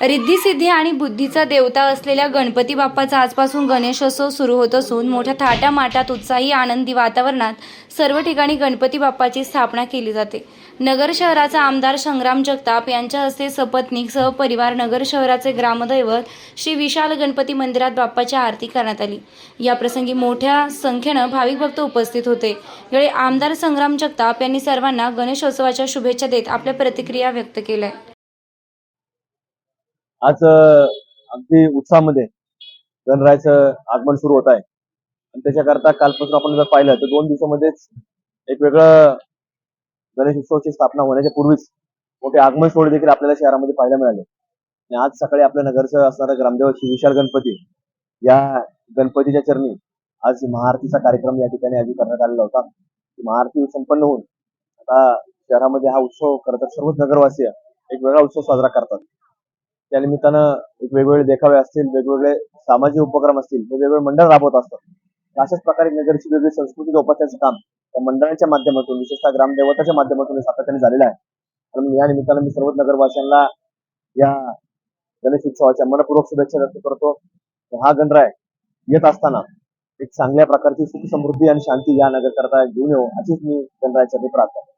रिद्धी सिद्धी आणि बुद्धीचा देवता असलेल्या गणपती बाप्पाचा आजपासून गणेशोत्सव सुरू होत असून मोठ्या थाटामाटात उत्साही आनंदी वातावरणात सर्व ठिकाणी गणपती बाप्पाची स्थापना केली जाते. नगर शहराचा आमदार संग्राम जगताप यांच्या हस्ते सपत्नीक सहपरिवार नगर शहराचे ग्रामदैवत श्री विशाल गणपती मंदिरात बाप्पाची आरती करण्यात आली. या प्रसंगी मोठ्या संख्येनं भाविक भक्त उपस्थित होते. यावेळी आमदार संग्राम जगताप यांनी सर्वांना गणेशोत्सवाच्या शुभेच्छा देत आपल्या प्रतिक्रिया व्यक्त केल्या. आज अगदी उत्साहामध्ये गणरायाचं आगमन सुरू होत आहे. आणि त्याच्याकरता कालपासून आपण जर पाहिलं तर दोन दिवसामध्येच एक वेगळं गणेश उत्सवाची स्थापना होण्याच्या पूर्वीच मोठे आगमन सोहळे देखील आपल्याला शहरामध्ये पाहायला मिळाले. आणि आज सकाळी आपल्या नगरचं असणारा ग्रामदेव श्री विशाल गणपती या गणपतीच्या चरणी आज महाआरतीचा कार्यक्रम या ठिकाणी आधी करण्यात आलेला होता. महाआरती संपन्न होऊन आता शहरामध्ये हा उत्सव खरं तर सर्वच नगरवासीय एक वेगळा उत्सव साजरा करतात. त्यानिमित्तानं एक वेगवेगळे देखावे असतील वेगवेगळे सामाजिक उपक्रम असतील हे वेगवेगळे मंडळ राबवत असतात. अशाच प्रकारे नगरची वेगळी संस्कृती जोपासण्याचं काम त्या मंडळाच्या माध्यमातून विशेषतः ग्रामदेवताच्या माध्यमातून सातत्याने झालेलं आहे. म्हणून या निमित्तानं मी सर्वच नगरवासियांना या गणेश उत्सवाच्या मनपूर्वक शुभेच्छा व्यक्त करतो. हा गणराय येत असताना एक चांगल्या प्रकारची सुख समृद्धी आणि शांती या नगरकरता घेऊन येऊ अशीच मी गणरायाच्या प्रार्थना